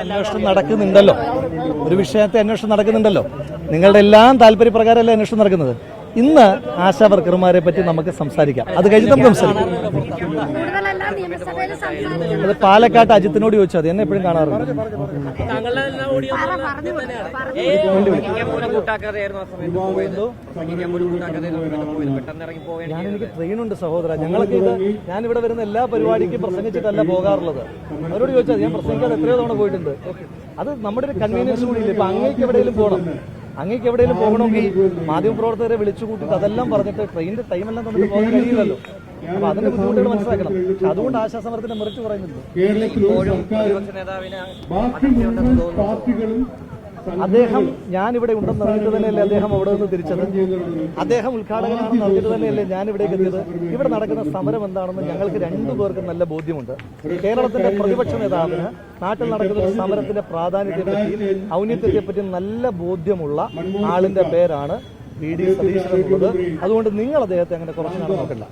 അന്വേഷണം നടക്കുന്നുണ്ടല്ലോ. ഒരു വിഷയത്തെ അന്വേഷണം നടക്കുന്നുണ്ടല്ലോ. നിങ്ങളുടെ എല്ലാം താല്പര്യപ്രകാരമല്ലേ അന്വേഷണം നടക്കുന്നത്? ഇന്ന് ആശാ വർക്കർമാരെ പറ്റി നമുക്ക് സംസാരിക്കാം. അത് കഴിഞ്ഞിട്ട് നമുക്ക് സംസാരിക്കാം. അത് പാലക്കാട്ട് അജിത്തിനോട് ചോദിച്ചാൽ മതി. എന്നെ എപ്പോഴും കാണാറുണ്ട്. എനിക്ക് ട്രെയിനുണ്ട് സഹോദര ഞങ്ങൾക്ക് ഇത് ഞാൻ ഇവിടെ വരുന്ന എല്ലാ പരിപാടിക്കും പ്രസംഗിച്ചിട്ടല്ല പോകാറുള്ളത്. അവരോട് ചോദിച്ചാൽ ഞാൻ പ്രസംഗിക്കാതെ എത്രയോ തവണ പോയിട്ടുണ്ട്. അത് നമ്മുടെ ഒരു കൺവീനിയൻസ് കൂടി ഇല്ല ഇപ്പൊ അങ്ങേക്ക് എവിടെയെങ്കിലും പോകണം അങ്ങേക്ക് എവിടെയെങ്കിലും പോകണമെങ്കിൽ മാധ്യമപ്രവർത്തകരെ വിളിച്ചു കൂട്ടിയിട്ട് അതെല്ലാം പറഞ്ഞിട്ട് ട്രെയിനിന്റെ ടൈമെല്ലാം തന്നിട്ട് പോകാൻ കഴിയില്ലല്ലോ. അപ്പൊ അതിന്റെ ബുദ്ധിമുട്ടുകൾ മനസ്സിലാക്കണം. അതുകൊണ്ട് ആശാസമരത്തിന്റെ മുറിച്ച് പറയുന്നുണ്ട്. ഇപ്പോഴും പ്രതിപക്ഷ നേതാവിന് അതൃപ്തിയുണ്ടെന്ന് തോന്നുന്നു പാർട്ടികളും അദ്ദേഹം ഞാൻ ഇവിടെ ഉണ്ടെന്ന് അറിഞ്ഞിട്ട് തന്നെയല്ലേ അദ്ദേഹം അവിടെ നിന്ന് തിരിച്ചത്? അദ്ദേഹം ഉദ്ഘാടകനാണെന്ന് അറിഞ്ഞിട്ട് തന്നെയല്ലേ ഞാൻ ഇവിടേക്ക് എത്തിയത്? ഇവിടെ നടക്കുന്ന സമരം എന്താണെന്ന് ഞങ്ങൾക്ക് രണ്ടു പേർക്കും നല്ല ബോധ്യമുണ്ട്. കേരളത്തിന്റെ പ്രതിപക്ഷ നേതാവിന് നാട്ടിൽ നടക്കുന്ന ഒരു സമരത്തിന്റെ ഔന്നിത്യത്തെ പറ്റി നല്ല ബോധ്യമുള്ള ആളിന്റെ പേരാണ് വി ഡി എന്നുള്ളത്. അതുകൊണ്ട് നിങ്ങൾ അദ്ദേഹത്തെ അങ്ങനെ കുറച്ച് നാൾ നോക്കണ്ട.